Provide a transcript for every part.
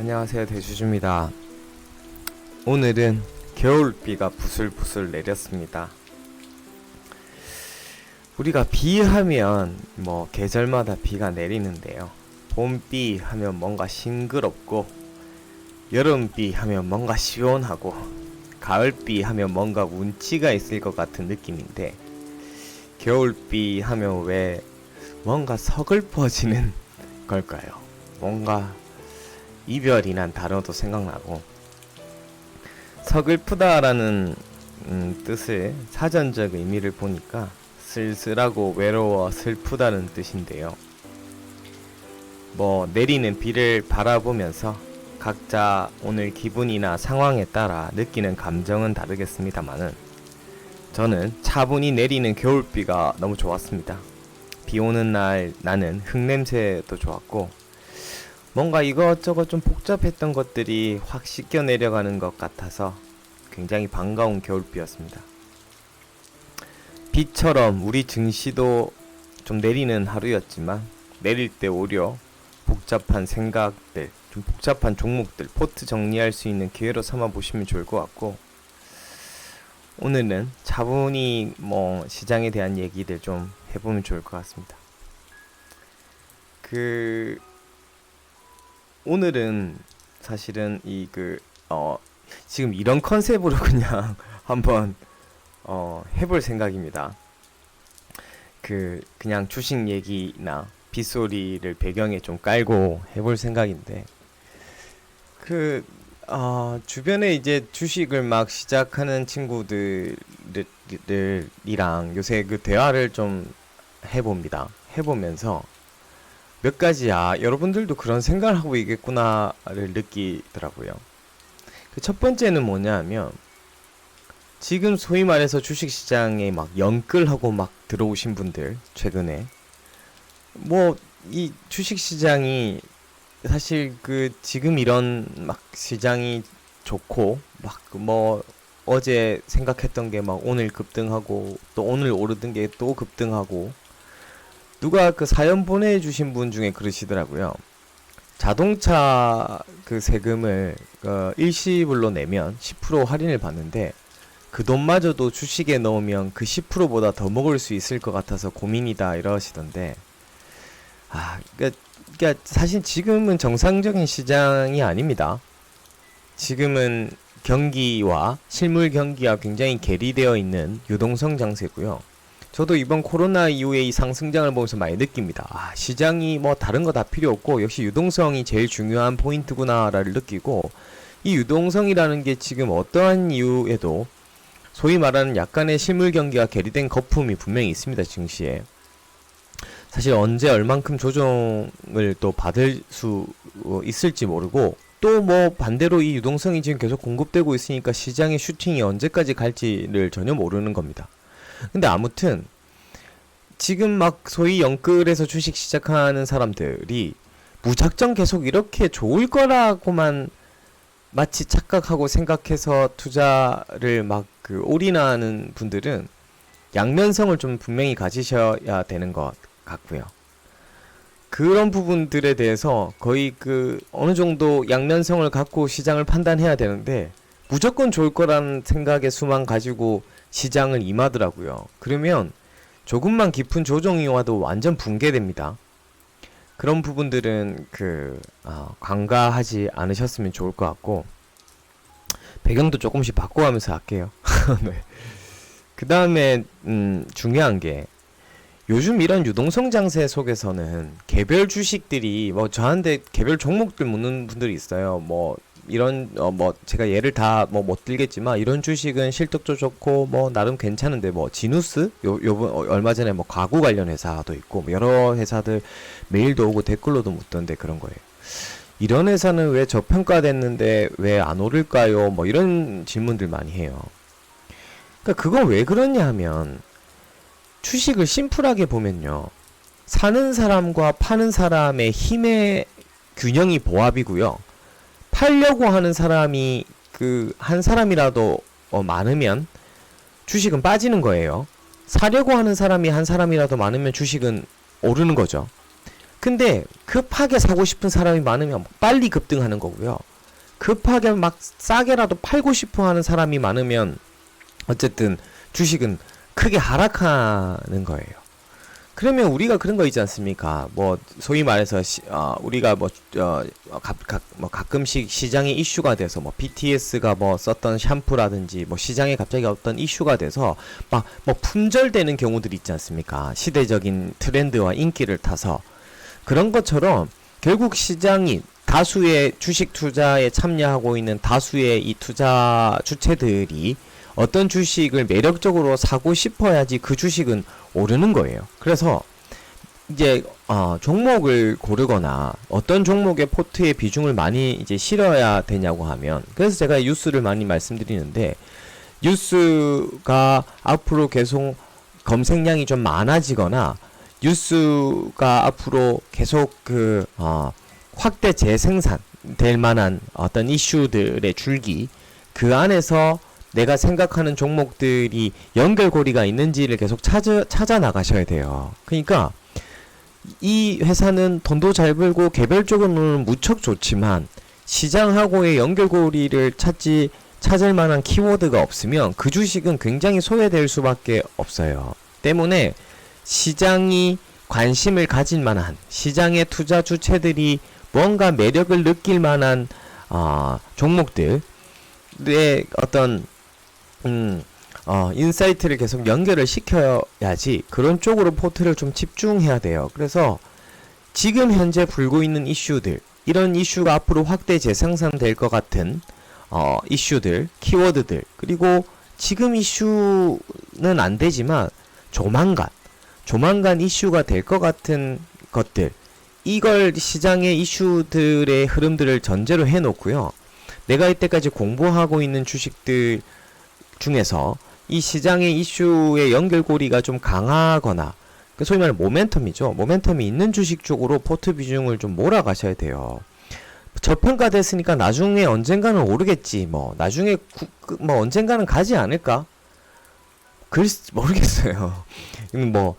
안녕하세요 대주주입니다. 오늘은 겨울비가 부슬부슬 내렸습니다. 우리가 비하면 뭐 계절마다 비가 내리는데요. 봄비 하면 뭔가 싱그럽고 여름비 하면 뭔가 시원하고 가을비 하면 뭔가 운치가 있을 것 같은 느낌인데 겨울비 하면 왜 뭔가 서글퍼지는 걸까요? 뭔가 이별이란 단어도 생각나고 서글프다라는 음, 뜻을 사전적 의미를 보니까 쓸쓸하고 외로워 슬프다는 뜻인데요. 뭐 내리는 비를 바라보면서 각자 오늘 기분이나 상황에 따라 느끼는 감정은 다르겠습니다만은 저는 차분히 내리는 겨울비가 너무 좋았습니다. 비 오는 날 나는 흙냄새도 좋았고 뭔가 이것저것 좀 복잡했던 것들이 확 씻겨 내려가는 것 같아서 굉장히 반가운 겨울비였습니다. 비처럼 우리 증시도 좀 내리는 하루였지만 내릴 때 오히려 복잡한 생각들, 좀 복잡한 종목들 포트 정리할 수 있는 기회로 삼아 보시면 좋을 것 같고 오늘은 차분히 뭐 시장에 대한 얘기들 좀 해보면 좋을 것 같습니다. 그 오늘은 사실은 이 그 어 지금 이런 컨셉으로 그냥 한번 어 해볼 생각입니다. 그 그냥 주식 얘기나 빗소리를 배경에 좀 깔고 해볼 생각인데 그 어, 주변에 이제 주식을 막 시작하는 친구들이랑 요새 그 대화를 좀 해봅니다. 해보면서 몇 가지 아 여러분들도 그런 생각을 하고 있겠구나를 느끼더라고요. 그 첫 번째는 뭐냐면 지금 소위 말해서 주식 시장에 막 연끌하고 막 들어오신 분들 최근에 뭐 이 주식 시장이 사실 그 지금 이런 막 시장이 좋고 막 뭐 어제 생각했던 게 막 오늘 급등하고 또 오늘 오르던 게 또 급등하고 누가 그 사연 보내주신 분 중에 그러시더라고요. 자동차 그 세금을 어, 일시불로 내면 10% 할인을 받는데 그 돈마저도 주식에 넣으면 그 10%보다 더 먹을 수 있을 것 같아서 고민이다 이러시던데 아 그러니까, 그러니까 사실 지금은 정상적인 시장이 아닙니다. 지금은 경기와 실물 경기와 굉장히 괴리되어 있는 유동성 장세고요. 저도 이번 코로나 이후에 이 상승장을 보면서 많이 느낍니다. 아, 시장이 뭐 다른 거 다 필요 없고 역시 유동성이 제일 중요한 포인트구나를 느끼고 이 유동성이라는 게 지금 어떠한 이유에도 소위 말하는 약간의 실물 경기가 괴리된 거품이 분명히 있습니다. 증시에. 사실 언제 얼만큼 조정을 또 받을 수 있을지 모르고 또 뭐 반대로 이 유동성이 지금 계속 공급되고 있으니까 시장의 슈팅이 언제까지 갈지를 전혀 모르는 겁니다. 근데 아무튼 지금 막 소위 영끌에서 주식 시작하는 사람들이 무작정 계속 이렇게 좋을 거라고만 마치 착각하고 생각해서 투자를 막 그 올인하는 분들은 양면성을 좀 분명히 가지셔야 되는 것 같고요. 그런 부분들에 대해서 거의 그 어느 정도 양면성을 갖고 시장을 판단해야 되는데 무조건 좋을 거라는 생각의 수만 가지고 시장을 임하더라고요. 그러면 조금만 깊은 조정이 와도 완전 붕괴됩니다. 그런 부분들은 그 어, 관가하지 않으셨으면 좋을 것 같고 배경도 조금씩 바꿔가면서 할게요. 네. 그 다음에 음, 중요한 게 요즘 이런 유동성 장세 속에서는 개별 주식들이 뭐 저한테 개별 종목들 묻는 분들이 있어요. 뭐 이런 어 뭐 제가 예를 다 뭐 못 들겠지만 이런 주식은 실적도 좋고 뭐 나름 괜찮은데 뭐 지누스 요 요번 어, 얼마 전에 뭐 가구 관련 회사도 있고 뭐 여러 회사들 메일도 오고 댓글로도 묻던데 그런 거예요. 이런 회사는 왜 저평가됐는데 왜 안 오를까요? 뭐 이런 질문들 많이 해요. 그러니까 그건 왜 그러냐 하면 주식을 심플하게 보면요. 사는 사람과 파는 사람의 힘의 균형이 보합이고요. 팔려고 하는 사람이 그 한 사람이라도 어, 많으면 주식은 빠지는 거예요. 사려고 하는 사람이 한 사람이라도 많으면 주식은 오르는 거죠. 근데 급하게 사고 싶은 사람이 많으면 빨리 급등하는 거고요. 급하게 막 싸게라도 팔고 싶어 하는 사람이 많으면 어쨌든 주식은 크게 하락하는 거예요. 그러면 우리가 그런 거 있지 않습니까? 뭐 소위 말해서 시, 어, 우리가 뭐, 어, 가, 가, 뭐 가끔씩 시장에 이슈가 돼서 뭐 BTS가 뭐 썼던 샴푸라든지 뭐 시장에 갑자기 어떤 이슈가 돼서 막 뭐 품절되는 경우들이 있지 않습니까? 시대적인 트렌드와 인기를 타서 그런 것처럼 결국 시장이 다수의 주식 투자에 참여하고 있는 다수의 이 투자 주체들이 어떤 주식을 매력적으로 사고 싶어야지 그 주식은 오르는 거예요. 그래서 이제 어, 종목을 고르거나 어떤 종목의 포트에 비중을 많이 이제 실어야 되냐고 하면 그래서 제가 뉴스를 많이 말씀드리는데 뉴스가 앞으로 계속 검색량이 좀 많아지거나 뉴스가 앞으로 계속 그 어, 확대 재생산 될 만한 어떤 이슈들의 줄기 그 안에서 내가 생각하는 종목들이 연결고리가 있는지를 계속 찾아, 찾아 나가셔야 돼요. 그러니까 이 회사는 돈도 잘 벌고 개별적으로는 무척 좋지만 시장하고의 연결고리를 찾지 찾을 만한 키워드가 없으면 그 주식은 굉장히 소외될 수밖에 없어요. 때문에 시장이 관심을 가질 만한 시장의 투자 주체들이 뭔가 매력을 느낄 만한 어, 종목들의 어떤 음, 어, 인사이트를 계속 연결을 시켜야지 그런 쪽으로 포트를 좀 집중해야 돼요. 그래서 지금 현재 불고 있는 이슈들, 이런 이슈가 앞으로 확대 재생산될 것 같은 어, 이슈들, 키워드들, 그리고 지금 이슈는 안 되지만 조만간, 조만간 이슈가 될 것 같은 것들, 이걸 시장의 이슈들의 흐름들을 전제로 해놓고요. 내가 이때까지 공부하고 있는 주식들 중에서 이 시장의 이슈의 연결고리가 좀 강하거나 그 소위 말하는 모멘텀이죠. 모멘텀이 있는 주식 쪽으로 포트 비중을 좀 몰아가셔야 돼요. 저평가됐으니까 나중에 언젠가는 오르겠지. 뭐 나중에 구, 그, 뭐 언젠가는 가지 않을까? 글 모르겠어요. 뭐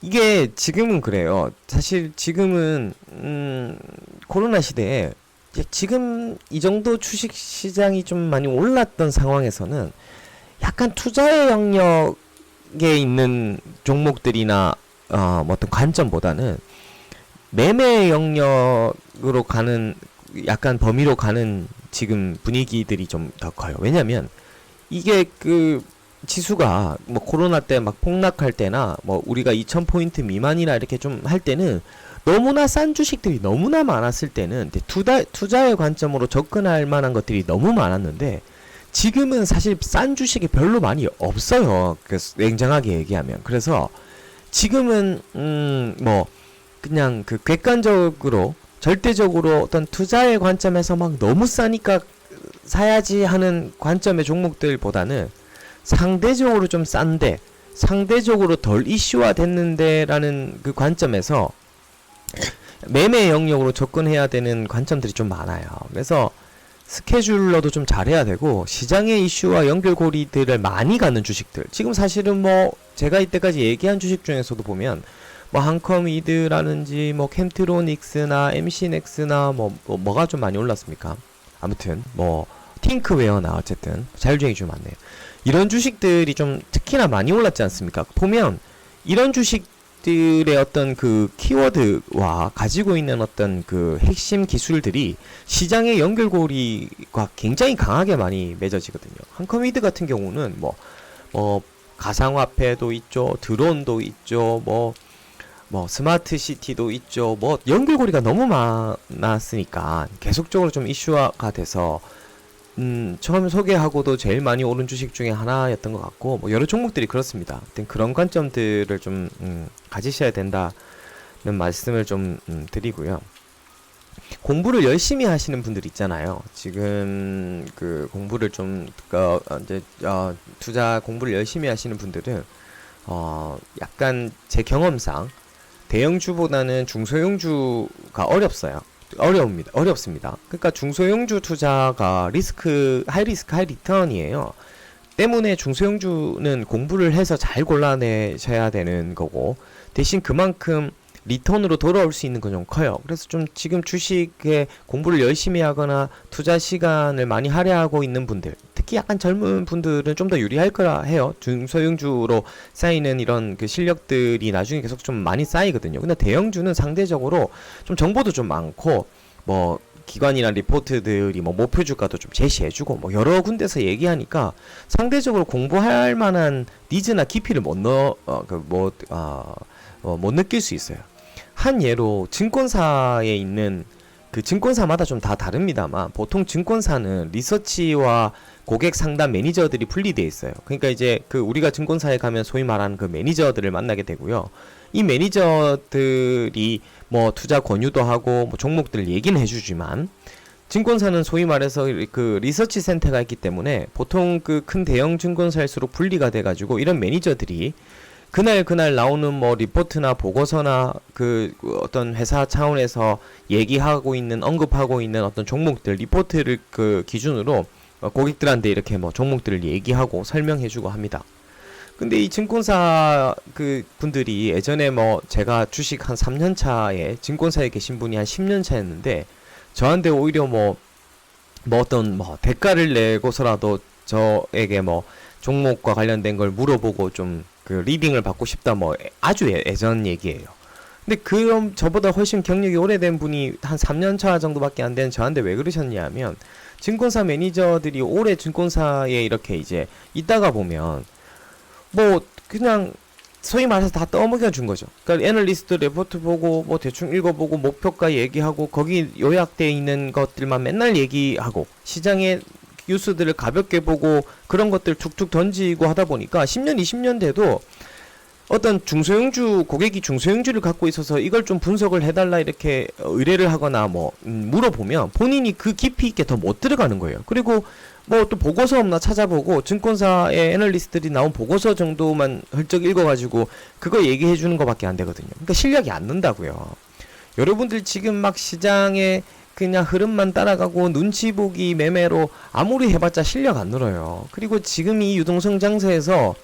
이게 지금은 그래요. 사실 지금은 음, 코로나 시대에 지금 이 정도 주식 시장이 좀 많이 올랐던 상황에서는 약간 투자의 영역에 있는 종목들이나 어, 뭐 어떤 관점보다는 매매 영역으로 가는 약간 범위로 가는 지금 분위기들이 좀 더 커요. 왜냐면 이게 그 지수가 뭐 코로나 때 막 폭락할 때나 뭐 우리가 2000포인트 미만이나 이렇게 좀 할 때는 너무나 싼 주식들이 너무나 많았을 때는 투자, 투자의 관점으로 접근할 만한 것들이 너무 많았는데 지금은 사실 싼 주식이 별로 많이 없어요. 그래서 냉정하게 얘기하면. 그래서 지금은 음 뭐 그냥 그 객관적으로 절대적으로 어떤 투자의 관점에서 막 너무 싸니까 사야지 하는 관점의 종목들보다는 상대적으로 좀 싼데 상대적으로 덜 이슈화 됐는데라는 그 관점에서 매매 영역으로 접근해야 되는 관점들이 좀 많아요. 그래서 스케줄러도 좀 잘해야 되고 시장의 이슈와 연결고리들을 많이 가는 주식들 지금 사실은 뭐 제가 이때까지 얘기한 주식 중에서도 보면 뭐 한컴이드라는지 뭐 캠트로닉스나 MC넥스나 뭐, 뭐 뭐가 좀 많이 올랐습니까? 아무튼 뭐 팅크웨어나 어쨌든 자율주행이 좀 많네요. 이런 주식들이 좀 특히나 많이 올랐지 않습니까? 보면 이런 주식 들의 어떤 그 키워드와 가지고 있는 어떤 그 핵심 기술들이 시장의 연결고리가 굉장히 강하게 많이 맺어지거든요. 한컴위드 같은 경우는 뭐, 뭐, 가상화폐도 있죠, 드론도 있죠, 뭐, 뭐, 스마트 시티도 있죠, 뭐, 연결고리가 너무 많았으니까 계속적으로 좀 이슈화가 돼서 음, 처음 소개하고도 제일 많이 오른 주식 중에 하나였던 것 같고, 뭐 여러 종목들이 그렇습니다. 그런 관점들을 좀, 음, 가지셔야 된다는 말씀을 좀, 음, 드리고요. 공부를 열심히 하시는 분들 있잖아요. 지금 그 공부를 좀, 어, 이제, 어, 투자 공부를 열심히 하시는 분들은, 어, 약간 제 경험상 대형주보다는 중소형주가 어렵어요. 어려웁니다. 어렵습니다. 그러니까 중소형주 투자가 리스크 하이 리스크 하이 리턴이에요. 때문에 중소형주는 공부를 해서 잘 골라내셔야 되는 거고 대신 그만큼 리턴으로 돌아올 수 있는 건 좀 커요. 그래서 좀 지금 주식에 공부를 열심히 하거나 투자 시간을 많이 할애하고 있는 분들, 특히 약간 젊은 분들은 좀 더 유리할 거라 해요. 중소형주로 쌓이는 이런 그 실력들이 나중에 계속 좀 많이 쌓이거든요. 근데 대형주는 상대적으로 좀 정보도 좀 많고 뭐 기관이나 리포트들이 뭐 목표 주가도 좀 제시해주고 뭐 여러 군데서 얘기하니까 상대적으로 공부할 만한 니즈나 깊이를 못 넣어 어그못 어, 어, 못 느낄 수 있어요. 한 예로 증권사에 있는 그 증권사마다 좀 다 다릅니다만 보통 증권사는 리서치와 고객 상담 매니저들이 분리돼 있어요. 그러니까 이제 그 우리가 증권사에 가면 소위 말하는 그 매니저들을 만나게 되고요. 이 매니저들이 뭐 투자 권유도 하고 뭐 종목들 얘기는 해주지만 증권사는 소위 말해서 그 리서치 센터가 있기 때문에 보통 그 큰 대형 증권사일수록 분리가 돼가지고 이런 매니저들이 그날 그날 나오는 뭐 리포트나 보고서나 그 어떤 회사 차원에서 얘기하고 있는 언급하고 있는 어떤 종목들 리포트를 그 기준으로 어, 고객들한테 이렇게 뭐 종목들을 얘기하고 설명해주고 합니다. 근데 이 증권사 그 분들이 예전에 뭐 제가 주식 한 3년 차에 증권사에 계신 분이 한 10년 차였는데 저한테 오히려 뭐, 뭐 어떤 뭐 대가를 내고서라도 저에게 뭐 종목과 관련된 걸 물어보고 좀 그 리딩을 받고 싶다 뭐 아주 예- 예전 얘기예요. 근데 그럼 저보다 훨씬 경력이 오래된 분이 한 3년 차 정도밖에 안 된 저한테 왜 그러셨냐면 증권사 매니저들이 오래 증권사에 이렇게 이제 있다가 보면 뭐 그냥 소위 말해서 다 떠먹여 준 거죠. 그러니까 애널리스트 레포트 보고 뭐 대충 읽어보고 목표가 얘기하고 거기 요약돼 있는 것들만 맨날 얘기하고 시장의 뉴스들을 가볍게 보고 그런 것들 툭툭 던지고 하다 보니까 10년, 20년 돼도 어떤 중소형주 고객이 중소형주를 갖고 있어서 이걸 좀 분석을 해달라 이렇게 의뢰를 하거나 뭐 음, 물어보면 본인이 그 깊이 있게 더 못 들어가는 거예요. 그리고 뭐 또 보고서 없나 찾아보고 증권사의 애널리스트들이 나온 보고서 정도만 훌쩍 읽어가지고 그거 얘기해 주는 것밖에 안 되거든요. 그러니까 실력이 안 는다고요. 여러분들 지금 막 시장에 그냥 흐름만 따라가고 눈치 보기 매매로 아무리 해봤자 실력 안 늘어요. 그리고 지금 이 유동성 장세에서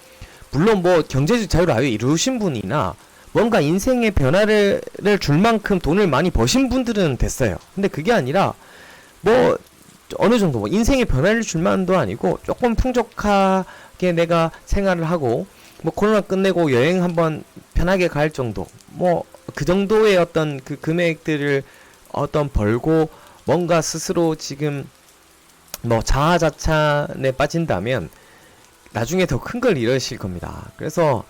물론 뭐 경제적 자유를 아예 이루신 분이나 뭔가 인생의 변화를 줄 만큼 돈을 많이 버신 분들은 됐어요. 근데 그게 아니라 뭐 어느 정도 뭐 인생의 변화를 줄 만도 아니고 조금 풍족하게 내가 생활을 하고 뭐 코로나 끝내고 여행 한번 편하게 갈 정도 뭐 그 정도의 어떤 그 금액들을 어떤 벌고 뭔가 스스로 지금 뭐 자아자찬에 빠진다면 나중에 더 큰걸 잃으실 겁니다. 그래서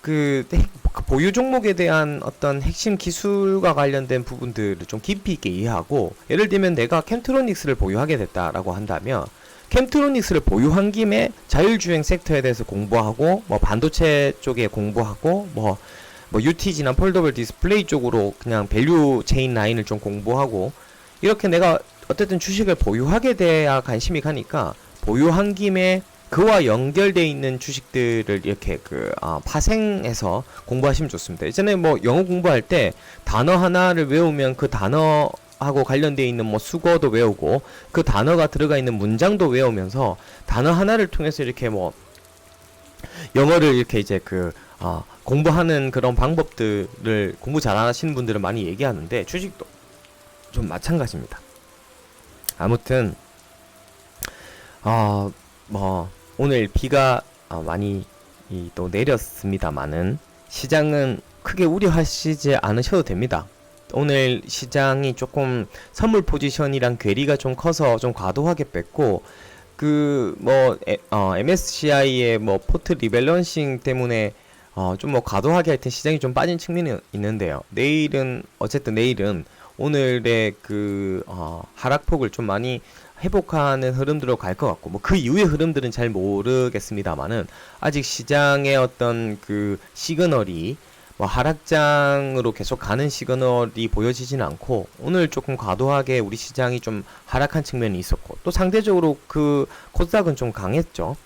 그 핵- 보유 종목에 대한 어떤 핵심 기술과 관련된 부분들을 좀 깊이 있게 이해하고 예를 들면 내가 캠트로닉스를 보유하게 됐다라고 한다면 캠트로닉스를 보유한 김에 자율주행 섹터에 대해서 공부하고 뭐 반도체 쪽에 공부하고 뭐뭐 UTG나 폴더블 디스플레이 쪽으로 그냥 밸류 체인 라인을 좀 공부하고 이렇게 내가 어쨌든 주식을 보유하게 돼야 관심이 가니까 보유한 김에 그와 연결돼 있는 주식들을 이렇게 그 아, 파생해서 공부하시면 좋습니다. 예전에 뭐 영어 공부할 때 단어 하나를 외우면 그 단어 하고 관련돼 있는 뭐 수거도 외우고 그 단어가 들어가 있는 문장도 외우면서 단어 하나를 통해서 이렇게 뭐 영어를 이렇게 이제 그 아, 공부하는 그런 방법들을 공부 잘하시는 분들은 많이 얘기하는데 주식도 좀 마찬가지입니다. 아무튼 아, 뭐 오늘 비가 어, 많이 이, 또 내렸습니다만은 시장은 크게 우려하시지 않으셔도 됩니다. 오늘 시장이 조금 선물 포지션이랑 괴리가 좀 커서 좀 과도하게 뺐고 그뭐 어, MSCI의 뭐 포트 리밸런싱 때문에 어, 좀 뭐 과도하게 하여튼 시장이 좀 빠진 측면이 있는데요. 내일은 어쨌든 내일은 오늘의 그 어, 하락폭을 좀 많이 회복하는 흐름들로 갈 것 같고 뭐 그 이후의 흐름들은 잘 모르겠습니다만은 아직 시장의 어떤 그 시그널이 뭐 하락장으로 계속 가는 시그널이 보여지진 않고 오늘 조금 과도하게 우리 시장이 좀 하락한 측면이 있었고 또 상대적으로 그 코스닥은 좀 강했죠.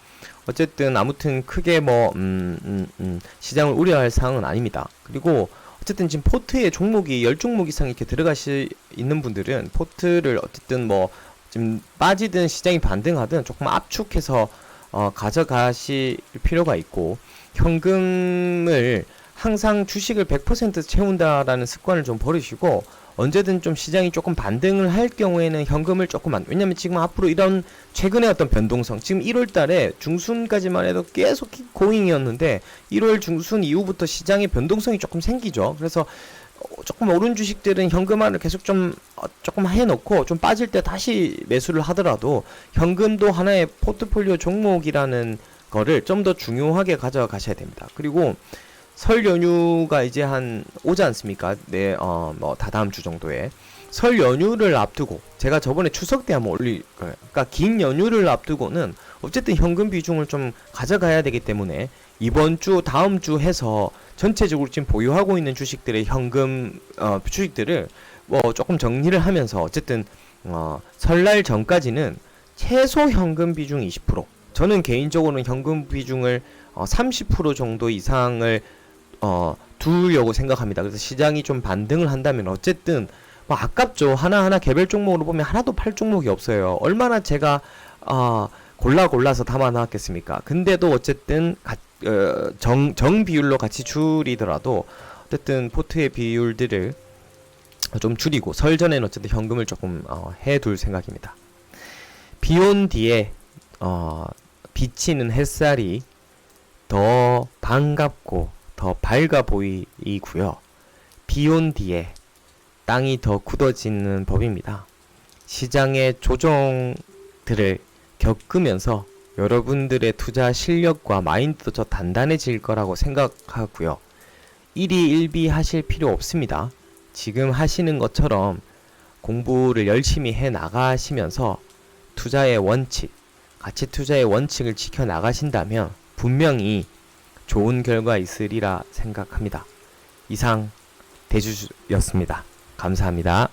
어쨌든 아무튼 크게 뭐 음, 음, 음, 시장을 우려할 사항은 아닙니다. 그리고 어쨌든 지금 포트에 종목이 10종목 이상 이렇게 들어가시 있는 분들은 포트를 어쨌든 뭐 지금 빠지든 시장이 반등하든 조금 압축해서 어, 가져가실 필요가 있고 현금을 항상 주식을 100% 채운다라는 습관을 좀 버리시고 언제든 좀 시장이 조금 반등을 할 경우에는 현금을 조금만 왜냐면 지금 앞으로 이런 최근에 어떤 변동성 지금 1월 달에 중순까지만 해도 계속 고잉이었는데 1월 중순 이후부터 시장의 변동성이 조금 생기죠. 그래서 어, 조금 오른 주식들은 현금화를 계속 좀 어, 조금 해놓고 좀 빠질 때 다시 매수를 하더라도 현금도 하나의 포트폴리오 종목이라는 거를 좀 더 중요하게 가져가셔야 됩니다. 그리고 설 연휴가 이제 한 오지 않습니까? 네, 어, 뭐 다다음 주 정도에 설 연휴를 앞두고 제가 저번에 추석 때 한번 올릴. 그러니까 긴 연휴를 앞두고는 어쨌든 현금 비중을 좀 가져가야 되기 때문에 이번 주, 다음 주 해서 전체적으로 지금 보유하고 있는 주식들의 현금 어, 주식들을 뭐 조금 정리를 하면서 어쨌든 어, 설날 전까지는 최소 현금 비중 20%. 저는 개인적으로는 현금 비중을 어, 30% 정도 이상을 어, 두려고 생각합니다. 그래서 시장이 좀 반등을 한다면 어쨌든 뭐 아깝죠. 하나하나 개별 종목으로 보면 하나도 팔 종목이 없어요. 얼마나 제가 어, 골라 골라서 담아 놨겠습니까? 근데도 어쨌든 가, 어, 정, 정 비율로 같이 줄이더라도 어쨌든 포트의 비율들을 좀 줄이고 설 전에는 어쨌든 현금을 조금 어, 해둘 생각입니다. 비온 뒤에 어, 비치는 햇살이 더 반갑고 더 밝아 보이고요. 비온 뒤에 땅이 더 굳어지는 법입니다. 시장의 조정들을 겪으면서 여러분들의 투자 실력과 마인드도 더 단단해질 거라고 생각하고요. 일희일비 하실 필요 없습니다. 지금 하시는 것처럼 공부를 열심히 해 나가시면서 투자의 원칙, 가치 투자의 원칙을 지켜 나가신다면 분명히 좋은 결과 있으리라 생각합니다. 이상 대주였습니다. 감사합니다.